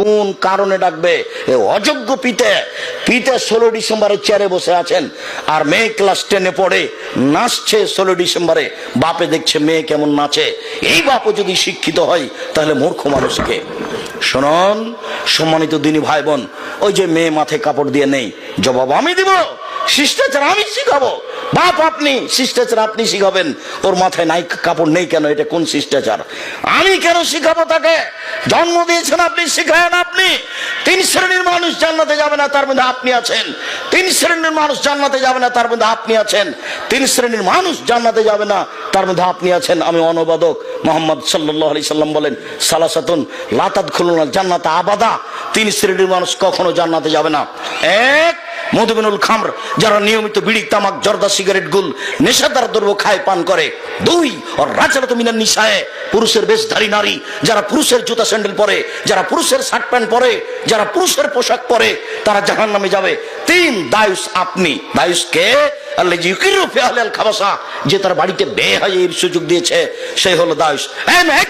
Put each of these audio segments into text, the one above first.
কোন কারণে ডাকবে? অযোগ্য পিতে। পিতে ষোলো ডিসেম্বরের চেয়ারে বসে আছেন। আর মেয়ে ক্লাস টেনে পড়ে, নাচছে ষোলো ডিসেম্বরে। বাপে দেখছে মেয়ে কেমন নাচে। এই বাপও যদি শিক্ষিত হয়, তাহলে মূর্খ মানুষকে। শুনুন, সম্মানিত দিনী ভাই বোন, ওই যে মেয়ে মাথায় কাপড় দিয়ে নেই, জবাব আমি দিব। শিষ্টাচার আমি শিখাবো। বাপ, আপনি শিষ্টাচার, আপনি শিখাবেন। ওর মাথায় নাই, কাপড় নেই কেন? এটা কোন শিষ্টাচার? আমি কেন শিখাবো তাকে? জন্ম দিয়েছেন আপনি, শিখায়েন আপনি। তিন শ্রেণির মানুষ জান্নাতে যাবে না, তার মধ্যে আপনি আছেন। তিন শ্রেণির মানুষ জান্নাতে যাবে না, তার মধ্যে আপনি আছেন। তিন শ্রেণির মানুষ জান্নাতে যাবে না, তার মধ্যে আপনি আছেন। আমি অনুবাদক মোহাম্মদ সাল্লাহ আলি সাল্লাম বলেন, সালাসাতুন লাতাদ খুলুন জান্নাতে আবাদা। তিন শ্রেণির মানুষ কখনো জান্নাতে যাবে না। এক মধুবিনুল খামর, যারা নিয়মিত বিড়ি, তামাক, জর্দা, সিগারেট, গুল, নেশাদার দ্রব্য খায়, পান করে। দুই আর রাজারত মিনার নিশায় পুরুষের বেশধারী নারী, যারা পুরুষের জুতা স্যান্ডেল পরে, যারা পুরুষের শার্ট প্যান্ট পরে, যারা পুরুষের পোশাক পরে, তারা জাহান নামে যাবে। তিন, দায়ুস আপনি। দায়ুস কে? আল্লাহ ইউকিরু ফি আহলিল খাবাসা, যে তার বাড়িতে বেহায়ের সুযোগ দিয়েছে, সেই হলো দায়ুস। মেঘ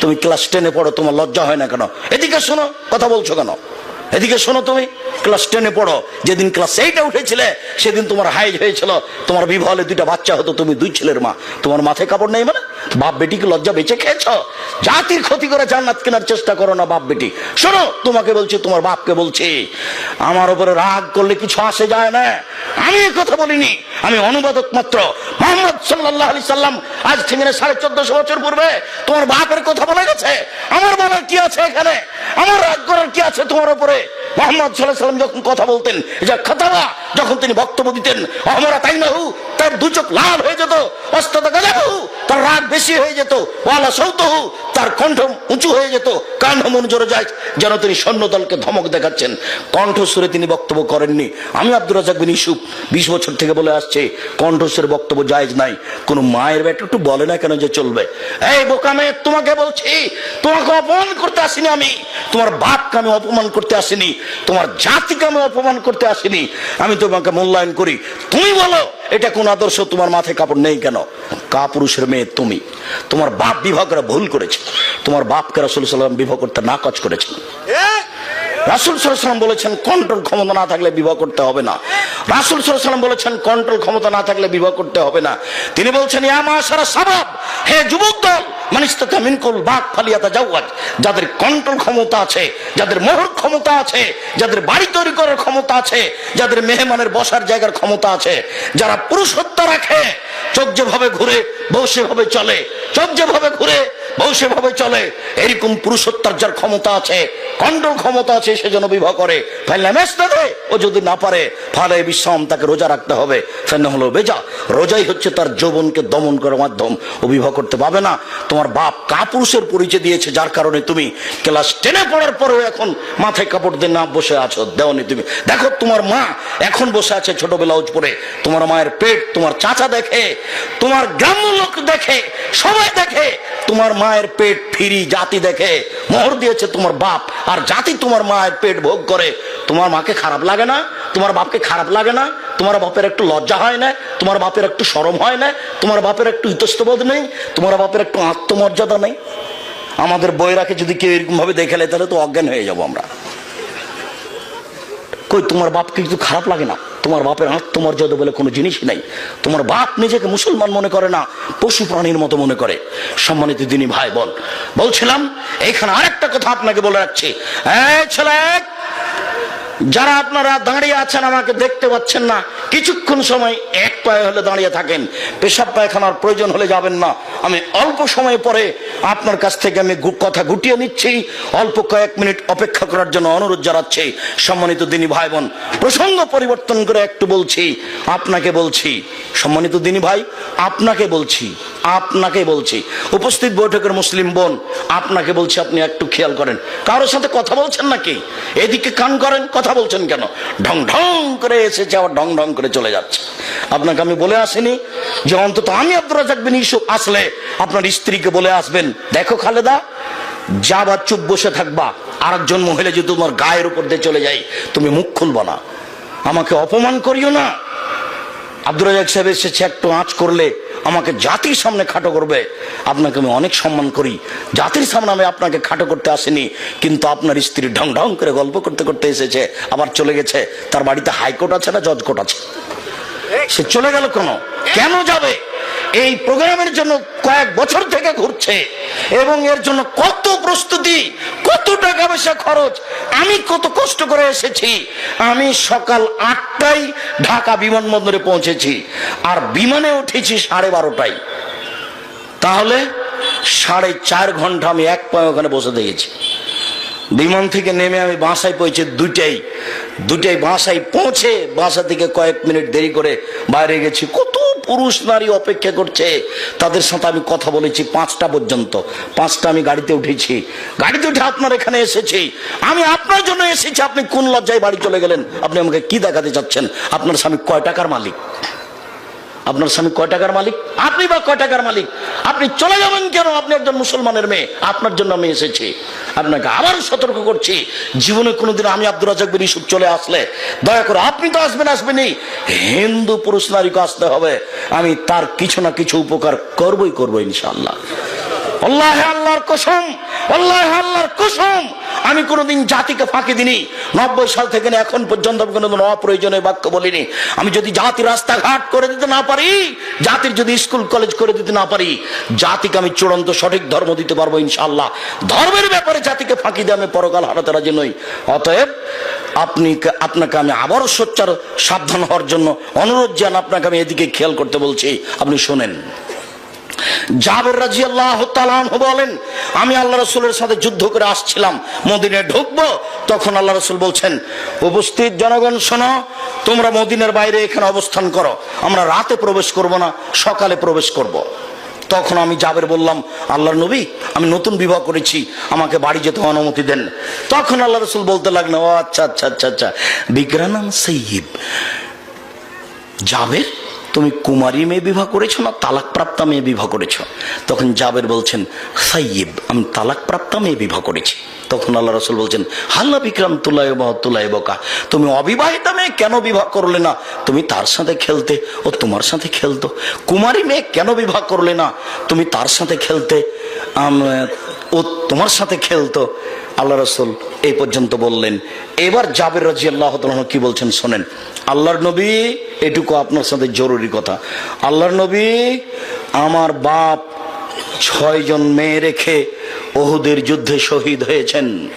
তুমি ক্লাস টেনে পড়ো, তোমার লজ্জা হয় না কেন? এদিকে শোনো, কথা বলছো কেন? এদিকে শোনো তুমি ক্লাস টেনে পড়ো। যেদিন ক্লাস এইটে উঠেছিলে, সেদিন তোমার হাইজ হয়েছিল। তোমার বিবাহলে দুইটা বাচ্চা হতো, তুমি দুই ছেলের মা। তোমার মাথায় কাপড় নেই মানে? বাপ বেটিকে লজ্জা বেঁচে খেয়েছ? জাতির ক্ষতি করে জান্নাত কেনার চেষ্টা করো না বাপ বেটি। শোনো, তোমাকে বলছি, তোমার বাপকে বলছি, আমার উপরে রাগ করলে কিছু আসে যায় না। আমি কথা বলিনি। আমি অনুবাদক মাত্র। মোহাম্মদ সাল্লাহ আলি সাল্লাম আজ থেকে না সাড়ে চোদ্দশো বছর পূর্বে তোমার বাপের কথা বলে গেছে। আমার বলার কি আছে এখানে? আমার রাগ করার কি আছে তোমার উপরে? মোহাম্মদ সাল্লাহ সাল্লাম যখন কথা বলতেন, যা খাতাবা যখন তিনি বক্তব্য দিতেন আমরা তাই না হু? তার দু চোখ লাল হয়ে যেত অস্তত গাজাহু তার রাগ বেশি হয়ে যেত, ওয়ালা সৌতহু তার কণ্ঠ উঁচু হয়ে যেত কাণ্ড মন জোরে যায়, যেন তিনি সৈন্য দলকে ধমক দেখাচ্ছেন। কণ্ঠস্বরে তিনি বক্তব্য করেননি। আমি আব্দুর রাজাক বিন ইসুফ বিশ বছর থেকে বলে আসছে কণ্ঠস্বরে বক্তব্য জায়জ নাই। কোন মায়ের বেটা একটু বলে না কেন যে চলবে? এই বোকা মেয়ে, তোমাকে বলছি, তোমাকে অপমান করতে আসিনি আমি। তোমার বাপকে আমি অপমান করতে আসিনি, তোমার জাতিকে আমি অপমান করতে আসিনি। আমি তোমাকে মূল্যায়ন করি। তুমি বলো, এটা কোন আদর্শ? তোমার মাথায় কাপড় নেই কেন? কাপুরুষের মেয়ে তুমি। তোমার বাপ বিবাহ করা ভুল করেছে। তোমার বাপকে রসুল সাল্লাম বিবাহ করতে নাকচ করেছে। রাসুল সাল্লাম বলেছেন, কন্ট্রোল ক্ষমতা না থাকলে বিবাহ করতে হবে না। রাসুল সাল্লাম বলেছেন, কন্ট্রোল ক্ষমতা না থাকলে বিবাহ করতে হবে না। তিনি বলছেন, ইয়া মাশারা সাবাব, হে যুবক দল মানিস্তাতা মিনকুল বাক ফালিয়াতা জাওয়াজ, যাদের কন্ট্রোল ক্ষমতা আছে, যাদের মোহর ক্ষমতা আছে, যাদের বাড়ি তৈরি করার ক্ষমতা আছে, যাদের মেহমানের বসার জায়গার ক্ষমতা আছে, যারা পুরুষ হত্যা রাখে, চোখ যেভাবে ঘুরে, বউ চলে, চোখ যেভাবে ঘুরে বউ সেভাবে চলে। এরকম পুরুষ হত্যার যার ক্ষমতা আছে কন্ট্রোল ক্ষমতা আছে, সে যেন বিবাহ করে। ও যদি না পারে, ফালে বিশ্রাম, তাকে রোজা রাখতে হবে। ফেললে হলো বেজা। রোজাই হচ্ছে তার যৌবনকে দমন করার মাধ্যম। ও বিবাহ করতে পাবে না। তোমার বাপ কাপুরুষের পরিচয় দিয়েছে, যার কারণে তুমি ক্লাস টেনে পড়ার পরেও এখন মাথায় কাপড় দিয়ে না বসে আছো। দেওনি তুমি। দেখো, তোমার মা এখন বসে আছে ছোট ব্লাউজ পরে তোমার মায়ের পেট তোমার চাচা দেখে, তোমার গ্রাম্য লোক দেখে, সবাই দেখে, তোমার মায়ের পেট ফিরি জাতি দেখে মোহর দিয়েছে তোমার বাপ, আর জাতি তোমার মায়ের পেট ভোগ করে। তোমার মাকে খারাপ লাগে না, তোমার বাপকে খারাপ লাগে না, তোমার বাপের একটু লজ্জা হয় না, তোমার বাপের একটু সরম হয় না, তোমার বাপের একটু ইতস্তবোধ নেই, তোমার বাপের একটু আত্মমর্যাদা নেই। আমাদের বইরাকে যদি কেউ এরকম ভাবে দেখে তাহলে তো অজ্ঞান হয়ে যাব আমরা। কই, তোমার বাপকে কিন্তু খারাপ লাগে না? তোমার বাপের আত্মমর্যাদা বলে কোনো জিনিস নাই। তোমার বাপ নিজেকে মুসলমান মনে করে না, পশু প্রাণীর মতো মনে করে। সম্মানিত দিনী ভাই বল বলছিলাম, এখানে আরেকটা কথা আপনাকে বলে রাখছি। ছেলে যারা আপনারা দাঁড়িয়ে আছেন আমাকে দেখতে পাচ্ছেন না, কিছুক্ষণ সময় এক পায়ে হলে দাঁড়িয়ে থাকেন। পেশাব পায়খানার প্রয়োজন হলে যাবেন না। আমি অল্প সময় পরে আপনার কাছ থেকে আমি কথা গুটিয়ে নিচ্ছি। অল্প কয়েক মিনিট অপেক্ষা করার জন্য অনুরোধ জানাচ্ছি সম্মানিত দিনী ভাই বোন। প্রসঙ্গ পরিবর্তন করে একটু বলছি। আপনাকে বলছি সম্মানিত দিনী ভাই, আপনাকে বলছি আপনাকে বলছি, উপস্থিত বৈঠকের মুসলিম বোন, আপনাকে বলছি আপনি একটু খেয়াল করেন। কারোর সাথে কথা বলছেন নাকি? এদিকে কান করেন, কথা বলছেন কেন? ঢং ঢং করে এসেছে, আবার ঢং ঢং করে চলে যাচ্ছে। আপনাকে আমি বলে আসিনি যে অন্তত আমি আব্দুর রাজাক বিন ইউসুফ আসলে আপনার স্ত্রীকে বলে আসবেন। দেখো খালেদা, যা বা চুপ বসে থাকবা, আরেকজন মহিলা যদি তোমার গায়ের উপর দিয়ে চলে যায়, তুমি মুখ খুলবা না। আমাকে অপমান করিও না। আব্দুর রাজাক সাহেব এসেছে, একটু আঁচ করলে আমাকে জাতির সামনে খাটো করবে। আপনাকে আমি অনেক সম্মান করি। জাতির সামনে আমি আপনাকে খাটো করতে আসিনি, কিন্তু আপনার স্ত্রী ঢং ঢং করে গল্প করতে করতে এসেছে, আবার চলে গেছে। তার বাড়িতে হাইকোর্ট আছে না জজ কোর্ট আছে? সে চলে গেল কেন? কেন যাবে? এই প্রোগ্রামের জন্য কয়েক বছর থেকে ঘুরছে এবং এর জন্য কত প্রস্তুতি, কত টাকা পয়সা খরচ, আমি কত কষ্ট করে এসেছি। আমি সকাল আটটায় ঢাকা বিমানবন্দরে পৌঁছেছি আর বিমানে উঠেছি সাড়ে বারোটায়। তাহলে সাড়ে চার ঘণ্টা আমি এক পায়ে ওখানে বসে দেখেছি। বিমান থেকে নেমে আমি বাসায় পৌঁছে দুটাই দুটাই বাসায় পৌঁছে বাসা থেকে কয়েক মিনিট দেরি করে বাইরে গেছি। কত পুরুষ নারী অপেক্ষা করছে। তাদের সাথে আমি কথা বলেছি পাঁচটা পর্যন্ত। পাঁচটা আমি গাড়িতে উঠেছি। গাড়িতে উঠে আপনার এখানে এসেছি। আমি আপনার জন্য এসেছি। আপনি কোন লজ্জায় বাড়ি চলে গেলেন? আপনি আমাকে কি দেখাতে চাচ্ছেন? আপনার স্বামী কয় টাকার মালিক? আপনার স্বামী কয় টাকার মালিক? আপনি বা কয় টাকার মালিক? আপনি চলে যাবেন কেন? আপনি একজন মুসলমানের মেয়ে। আপনার জন্য আমি এসেছি। আপনাকে আবার সতর্ক করছি। জীবনে কোনোদিন আমি আব্দুর রাজাক বিন ইসুফ চলে আসলে, দয়া করে আপনি তো আসবেন, আসবেনই। হিন্দু পুরুষ নারীকে আসতে হবে। আমি তার কিছু না কিছু উপকার করবই, করব ইনশাল্লাহ আল্লাহ আল্লাহর কসম, আল্লাহ আল্লাহর কসম। আমি কোনোদিন জাতিকে ফাঁকি দিনি নব্বই সাল থেকে এখন পর্যন্ত আমি কোনোদিন অপ্রয়োজনীয় বাক্য বলিনি। আমি যদি জাতি রাস্তাঘাট করে দিতে না পারি, জাতির যদি স্কুল, কলেজ করে দিতে না পারি, জাতিকে আমি চূড়ান্ত সঠিক ধর্ম দিতে পারব ইনশাল্লাহ ধর্মের ব্যাপারে জাতিকে ফাঁকি দিয়ে আমি পরকাল হারাতে রাজি নই। অতএব আপনি আপনাকে আমি আবারও সোচ্চার, সাবধান হওয়ার জন্য অনুরোধ জান আপনাকে আমি এদিকে খেয়াল করতে বলছি। আপনি শোনেন। জাবের রাজি আল্লাহ বলেন, আমি আল্লাহ রসুলের সাথে যুদ্ধ করে আসছিলাম মদিনে ঢুকবো। তখন আল্লাহ রসুল বলছেন, উপস্থিত জনগণ, শোনো, তোমরা মদিনের বাইরে এখানে অবস্থান করো। আমরা রাতে প্রবেশ করব না, সকালে প্রবেশ করব। তখন আমি জাবের বললাম, আল্লাহর নবী, আমি নতুন বিবাহ করেছি, আমাকে বাড়ি যেতে অনুমতি দেন। তখন আল্লাহ রসুল বলতে লাগল ও আচ্ছা আচ্ছা আচ্ছা আচ্ছা বিগ্রানাম সৈয়ব জাবের তুমি কুমারী মেয়ে বিবাহ করেছ না তালাক প্রাপ্তা মেয়ে বিবাহ করেছ? তখন জাবের বলছেন, সাইয়েব, আমি তালাক প্রাপ্তা মেয়ে বিবাহ করেছি। তখন আল্লাহ রসুল বলছেন হাল্লা বিক্রম তুলাই তুলাই বকা? তুমি অবিবাহিতা মেয়ে কেন বিবাহ করলে না? তুমি তার সাথে খেলতে ও তোমার সাথে খেলতো। কুমারী মেয়ে কেন বিবাহ করলে না? তুমি তার সাথে খেলতে ও তোমার সাথে খেলতো। আল্লাহ রসুল এই পর্যন্ত বললেন। এবার জাবের রাজি আল্লাহ কি বলছেন শোনেন। আল্লাহর নবী, এটুকু আপনার সাথে জরুরি কথা। আল্লাহর নবী, আমার বাপ ছয়জন মেয়ে রেখে ওহুদের যুদ্ধে শহীদ হয়েছেন।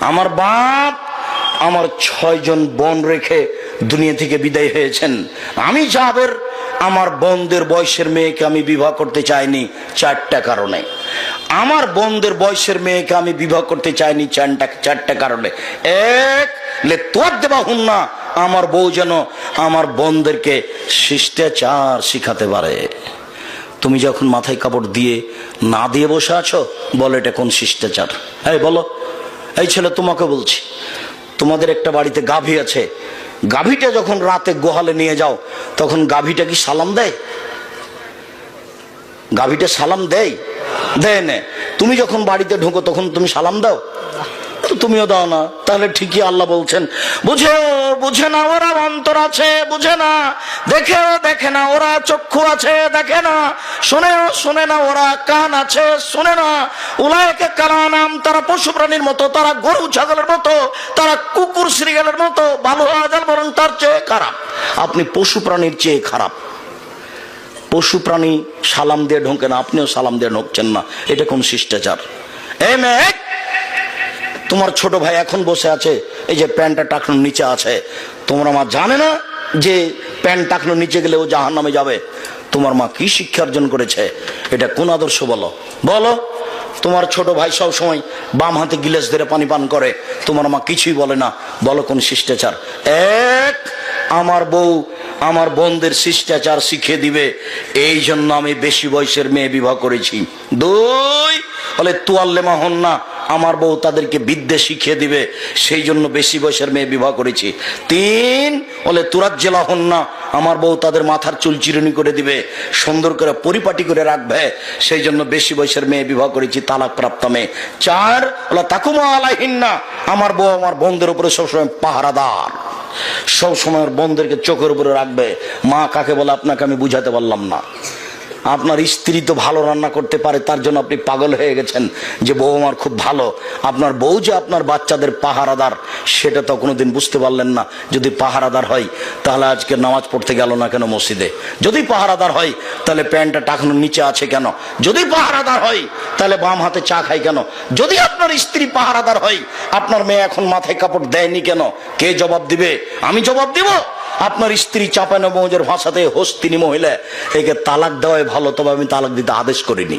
আমার বাপ আমার ছয়জন বোন রেখে দুনিয়া থেকে বিদায় হয়েছেন। আমি জাবের আমার বোনদের বয়সের মেয়েকে আমি বিবাহ করতে চাইনি চারটা কারণে। আমার বোনদের বয়সের মেয়েকে আমি বিবাহ করতে চাইনি চারটা চারটা কারণে। এক, লে তোর দেবা হুন না আমার বউ যেন আমার বোনদেরকে শিষ্টাচার শিখাতে পারে। তুমি যখন মাথায় কাপড় দিয়ে না দিয়ে বসে আছো, বলো এটা কোন শিষ্টাচার? এই বলো, এই ছেলে তোমাকে বলছি, তোমাদের একটা বাড়িতে গাভী আছে, গাভীটা যখন রাতে গোহালে নিয়ে যাও, তখন গাভীটা কি সালাম দেয়? গাভীটা সালাম দেয়? দেয় না। তুমি যখন বাড়িতে ঢুকো, তখন তুমি সালাম দাও? তো তুমিও দাও না, তাহলে ঠিকই আল্লাহ বলছেন। বুঝে বুঝে না ওরা অন্তর আছে, বুঝে না। দেখেও দেখে না ওরা চক্ষু আছে, দেখে না। শুনেও শুনে না ওরা কান আছে, শুনে না। উলায়কে কারা নাম তারা পশু প্রাণীর মতো, তারা গরু ছাগলের মতো, তারা কুকুর শ্রীগালের মতো হওয়া যান বরং তার চেয়ে খারাপ। আপনি পশু প্রাণীর চেয়ে খারাপ। পশু প্রাণী সালাম দিয়ে ঢোকে না, আপনিও সালাম দিয়ে ঢুকছেন না। এটা কোন শিষ্টাচার? এ মেয়ে তোমার ছোট ভাই এখন বসে আছে, এই যে প্যান্টটা টাকনোর নিচে আছে। তোমরা মা জানে না যে প্যান্ট টাকনোর নিচে গেলে ও জাহান নামে যাবে। তোমার মা কি শিক্ষা অর্জন করেছে? এটা কোন আদর্শ বলো? বলো, তোমার ছোট ভাই সব সময় বাম হাতে গিলাস ধরে পানি পান করে। তোমার মা কিছুই বলে না। বলো কোন শিষ্টাচার? এক, আমার বউ আমার বোনদের শিষ্টাচার শিখিয়ে দিবে। এই জন্য আমি বেশি বয়সের মেয়ে বিবাহ করেছি। দুই, বলে তুয়াল্লেমা হন না। আমার বউ তাদেরকে বিদ্যে শিখিয়ে দিবে, সেই জন্য বেশি বয়সের মেয়ে বিবাহ করেছি। তিন, বলে, তুরাজ্জেলা হন না, আমার বউ তাদের মাথার চুল চিরুনি করে দিবে, সুন্দর করে পরিপাটি করে রাখবে, সেই জন্য বেশি বয়সের মেয়ে বিবাহ করেছি তালাক প্রাপ্ত মেয়ে। চার, বলে, তাকুমা আলাহিন না আমার বউ আমার বোনদের উপরে সবসময় পাহারাদার। সব সময় ওর বোনদেরকে চোখের উপরে রাখবে। মা কাকে বলে, আপনাকে আমি বুঝাতে পারলাম না। আপনার স্ত্রী তো ভালো রান্না করতে পারে, তার জন্য আপনি পাগল হয়ে গেছেন যে বউ আমার খুব ভালো। আপনার বউ যে আপনার বাচ্চাদের পাহারাদার, সেটা তো কোনোদিন বুঝতে পারলেন না। যদি পাহারাদার হয়, তাহলে আজকে নামাজ পড়তে গেল না কেন মসজিদে? যদি পাহারাদার হয়, তাহলে প্যান্টটা টাকানোর নিচে আছে কেন? যদি পাহারাদার হয়, তাহলে বাম হাতে চা খাই কেন? যদি আপনার স্ত্রী পাহারাদার হয়, আপনার মেয়ে এখন মাথায় কাপড় দেয়নি কেন? কে জবাব দিবে? আমি জবাব দিব। আপনার স্ত্রী চাপানো মৌজের ভাষাতে হোস্তিনী মহিলা, একে তালাক দেওয়াই ভালো, তবে আমি তালাক দিতে আদেশ করিনি।